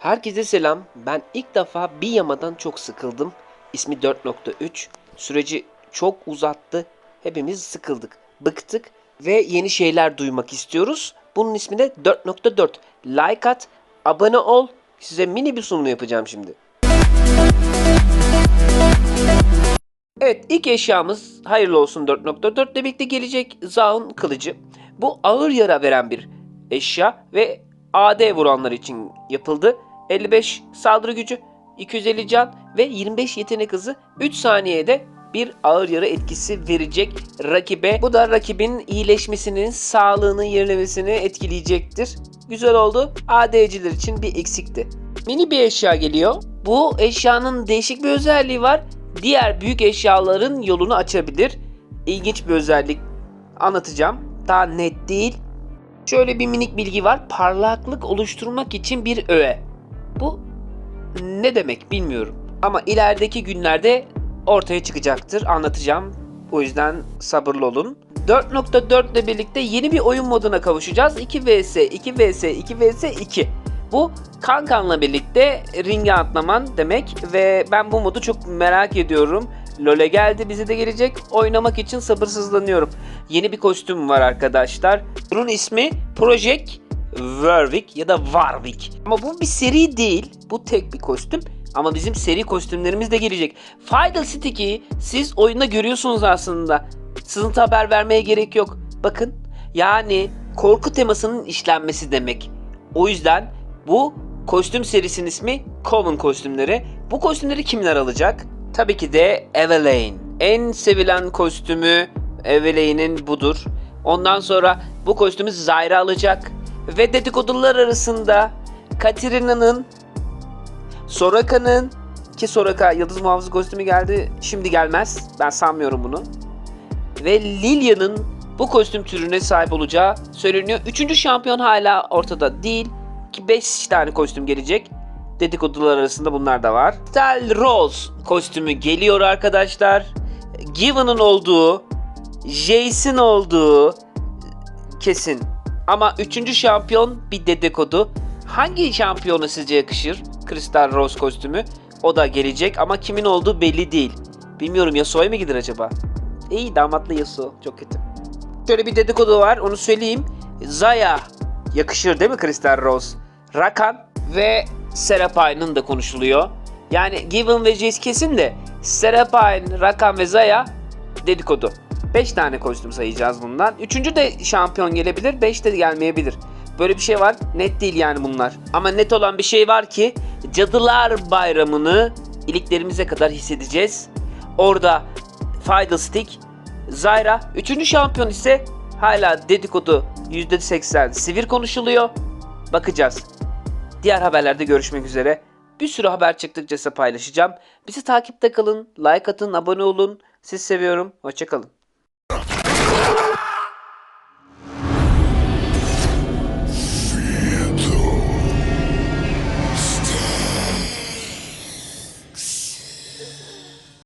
Herkese selam. Ben ilk defa bir yamadan çok sıkıldım. İsmi 4.3. Süreci çok uzattı. Hepimiz sıkıldık, bıktık ve yeni şeyler duymak istiyoruz. Bunun ismi de 4.4. Like at, abone ol. Size mini bir sunum yapacağım şimdi. Evet ilk eşyamız hayırlı olsun 4.4 ile birlikte gelecek Zaun kılıcı. Bu ağır yara veren bir eşya ve AD vuranlar için yapıldı. 55 saldırı gücü, 250 can ve 25 yetenek hızı 3 saniyede bir ağır yara etkisi verecek rakibe. Bu da rakibin iyileşmesini, sağlığını, yenilemesini etkileyecektir. Güzel oldu. AD'ciler için bir eksikti. Mini bir eşya geliyor. Bu eşyanın değişik bir özelliği var. Diğer büyük eşyaların yolunu açabilir. İlginç bir özellik anlatacağım. Daha net değil. Şöyle bir minik bilgi var. Parlaklık oluşturmak için bir öğe. Bu ne demek bilmiyorum. Ama ilerideki günlerde ortaya çıkacaktır. Anlatacağım. O yüzden sabırlı olun. 4.4 ile birlikte yeni bir oyun moduna kavuşacağız. 2 vs 2 vs 2 vs 2. Bu kankanla birlikte ringe atlaman demek ve ben bu modu çok merak ediyorum. LoL'e geldi bize de gelecek. Oynamak için sabırsızlanıyorum. Yeni bir kostüm var arkadaşlar. Bunun ismi Project Warwick ya da Warwick. Ama bu bir seri değil. Bu tek bir kostüm. Ama bizim seri kostümlerimiz de gelecek. Final Stick'i siz oyunda görüyorsunuz aslında. Sızıntı haber vermeye gerek yok. Bakın yani korku temasının işlenmesi demek. O yüzden bu kostüm serisinin ismi Coven kostümleri. Bu kostümleri kimler alacak? Tabii ki de Evelyn. En sevilen kostümü Evelyn'in budur. Ondan sonra bu kostümü Zyra alacak. Ve dedikodular arasında Katirina'nın, Soraka'nın ki Soraka Yıldız Muhafızı kostümü geldi. Şimdi gelmez. Ben sanmıyorum bunu. Ve Lilia'nın bu kostüm türüne sahip olacağı söyleniyor. Üçüncü şampiyon hala ortada değil. Ki 5 tane kostüm gelecek. Dedikodular arasında bunlar da var. Stel Rose kostümü geliyor arkadaşlar. Given'ın olduğu, Jace'in olduğu kesin. Ama üçüncü şampiyon bir dedikodu. Hangi şampiyona sizce yakışır? Crystal Rose kostümü. O da gelecek ama kimin olduğu belli değil. Bilmiyorum Yasuo'ya mı gider acaba? İyi damatlı Yasuo. Çok kötü. Şöyle bir dedikodu var onu söyleyeyim. Zaya yakışır değil mi Crystal Rose? Rakan ve Serapine'ın da konuşuluyor. Yani Given ve Jace kesin de Serapine, Rakan ve Zaya dedikodu. 5 tane kostüm sayacağız bundan. Üçüncü de şampiyon gelebilir, 5 de gelmeyebilir. Böyle bir şey var. Net değil yani bunlar. Ama net olan bir şey var ki Cadılar Bayramı'nı iliklerimize kadar hissedeceğiz. Orada Final Stick, Zyra. Üçüncü şampiyon ise hala dedikodu %80 sivir konuşuluyor. Bakacağız. Diğer haberlerde görüşmek üzere. Bir sürü haber çıktıkça size paylaşacağım. Bizi takipte kalın, like atın, abone olun. Sizi seviyorum. Hoşçakalın.